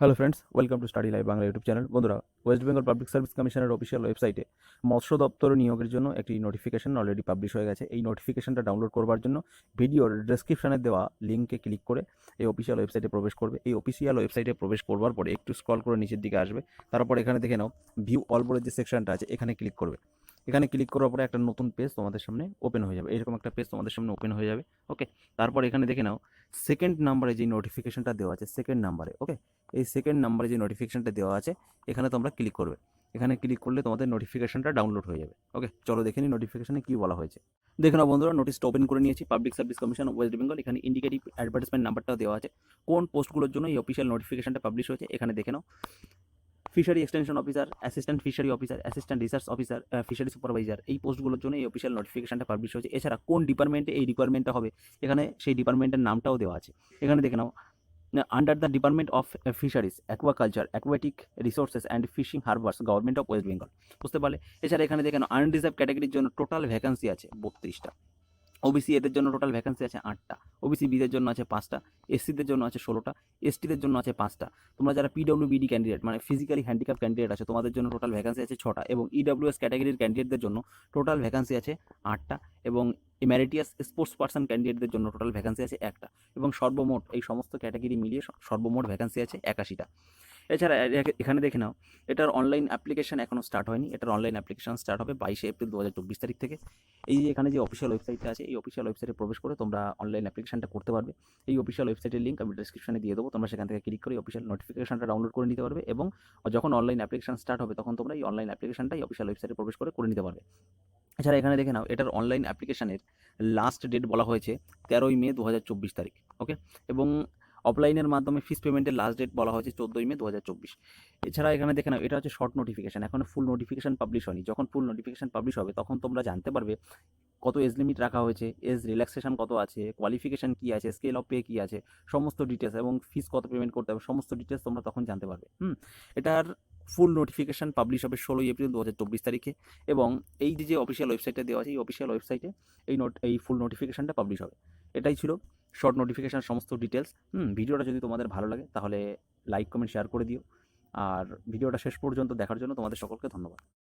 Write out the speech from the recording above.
Hello friends welcome to study live Bangla YouTube channel বন্ধুরা West Bengal public service কমিশনের official ওয়েবসাইটে মৎস্য দপ্তর নিয়োগের জন্য একটি নোটিফিকেশন অলরেডি পাবলিশ হয়ে গেছে। এই নোটিফিকেশনটা ডাউনলোড করবার জন্য ভিডিওর ডেসক্রিপশনে দেওয়া লিঙ্কে ক্লিক করে এই অফিসিয়াল ওয়েবসাইটে প্রবেশ করবে। এই অফিসিয়াল ওয়েবসাইটে প্রবেশ করবার পরে একটু স্ক্রল করে নিচের দিকে আসবে। তারপর এখানে দেখে নাও ভিউ অল বলে যে সেকশনটা আছে, এখানে ক্লিক করবে। এখানে ক্লিক করার পরে একটা নতুন পেজ তোমাদের সামনে ওপেন হয়ে যাবে। এরকম একটা পেজ তোমাদের সামনে ওপেন হয়ে যাবে ওকে তারপর এখানে দেখে নাও সেকেন্ড নাম্বারে যে নোটিফিকেশনটা দেওয়া আছে সেকেন্ড নাম্বারে ওকে এই সেকেন্ড নাম্বারে যে নোটিফিকেশনটা দেওয়া আছে, এখানে তোমরা ক্লিক করবে। এখানে ক্লিক করলে তোমাদের নোটিফিকেশানটা ডাউনলোড হয়ে যাবে। ওকে চলো দেখে নিই নোটিফিকেশনে কী বলা হয়েছে। দেখে নাও বন্ধুরা নোটিশটা ওপেন করে নিয়েছি public service commission West Bengal এখানে ইন্ডিকেটিভ অ্যাডভার্টাইজমেন্ট নাম্বারটাও দেওয়া আছে। কোন পোস্টগুলোর জন্য এই অফিসিয়াল নোটিফিকেশানটা পাবলিশ হয়েছে, এখানে দেখে নাও। Fishery extension officer assistant fishery officer assistant research officer fishery supervisor এই পোস্টগুলোর জন্য এই অফিসিয়াল নোটিফিকেশনটা পাবলিশ হয়েছে। এছাড়া কোন ডিপার্টমেন্টে এই রিকোয়ারমেন্টটা হবে, এখানে সেই ডিপার্টমেন্টের নামটাও দেওয়া আছে। এখানে দেখে নাও under the department of fisheries aquaculture aquatic resources and fishing harbours government of West Bengal বুঝতে পারলে? এছাড়া এখানে দেখেন আনরিজার্ভ ক্যাটাগরির জন্য টোটাল ভ্যাকান্সি আছে বত্রিশটা। ওবিসি এদের জন্য টোটাল ভ্যাকেন্সি আছে আটটা। ওবিসি বিদের জন্য আছে পাঁচটা। এসসিদের জন্য আছে ষোলোটা। এসটিদের জন্য আছে পাঁচটা। তোমরা যারা পিডব্লিউবিডি ক্যান্ডিডেট মানে ফিজিক্যালি হ্যান্ডিক্যাপ ক্যান্ডিডেট আছে, তোমাদের জন্য টোটাল ভ্যাকেন্সি আছে ছটা এবং ইডব্লিউএস ক্যাটাগরির ক্যান্ডিডেটদের জন্য টোটাল ভ্যাকেন্সি আছে আটটা এবং ম্যারিটিয়াস স্পোর্টস পার্সন ক্যান্ডিডেটদের জন্য টোটাল ভ্যাকেন্সি আছে একটা এবং সর্বমোট এই সমস্ত ক্যাটাগরি মিলিয়ে সর্বমোট ভ্যাকেন্সি আছে একাশিটা। এছাড়া এখানে দেখে নাও, এটার অনলাইন অ্যাপ্লিকেশন এখনও স্টার্ট হয়নি। এটার অনলাইন অ্যাপ্লিকেশন স্টার্ট হবে বাইশে এপ্রিল দু চব্বিশ তারিখ থেকে। এই যে এখানে যে অফিসিয়াল ওয়েবসাইটটা আছে, এই অফিসিয়াল ওয়েবসাইটে প্রবেশ করে তোমরা অনলাইন অ্যাপ্লিকেশনটা করতে পারবে। এই অফিসিয়াল ওয়েবসাইটের লিঙ্ক আমি ডিসক্রিপশনে দিয়ে দেবো। তোমরা সেখান থেকে ক্লিক করে অফিসিয়াল নোটিফিকেশনটা ডাউনলোড করে নিতে পারবে এবং যখন অনলাইন অ্যাপ্লিকেশন স্টার্ট হবে, তখন তোমরা এই অনলাইন অ্যাপ্লিকেশনটাই অফিসিয়াল ওয়েবসাইটে প্রবেশ করে করে নিতে পারবে। এছাড়া এখানে দেখে নাও, এটার অনলাইন অ্যাপ্লিকেশনের লাস্ট ডেট বলা হয়েছে তেরোই মে দু হাজার চব্বিশ তারিখ ওকে এবং অফলাইনের মাধ্যমে ফিস পেমেন্টের লাস্ট ডেট বলা হয়েছে চোদ্দোই মে দু হাজার চব্বিশ। এছাড়া এখানে দেখে নাও, এটা হচ্ছে শর্ট নোটিফিকেশান এখনও ফুল নোটিফিকেশন পাবলিশ হয়নি। যখন ফুল নোটিফিকেশান পাবলিশ হবে, তখন তোমরা জানতে পারবে কত এজ লিমিট রাখা হয়েছে এজ রিল্যাক্সেশন কত আছে কোয়ালিফিকেশন কী আছে স্কেল অফ পে কী আছে, সমস্ত ডিটেলস এবং ফিস কত পেমেন্ট করতে হবে, সমস্ত ডিটেলস তোমরা তখন জানতে পারবে। হুম? এটার ফুল নোটিফিকেশান পাবলিশ হবে ষোলোই এপ্রিল দু হাজার চব্বিশ তারিখে এবং এই যে যে অফিসিয়াল ওয়েবসাইটটা দেওয়া আছে, এই অফিসিয়াল ওয়েবসাইটে এই নোট এই ফুল নোটিফিকেশানটা পাবলিশ হবে। এটাই ছিল শর্ট নোটিফিকেশান সমস্ত ডিটেলস হুম, ভিডিওটা যদি তোমাদের ভালো লাগে, তাহলে লাইক কমেন্ট শেয়ার করে দিও। আর ভিডিওটা শেষ পর্যন্ত দেখার জন্য তোমাদের সকলকে ধন্যবাদ।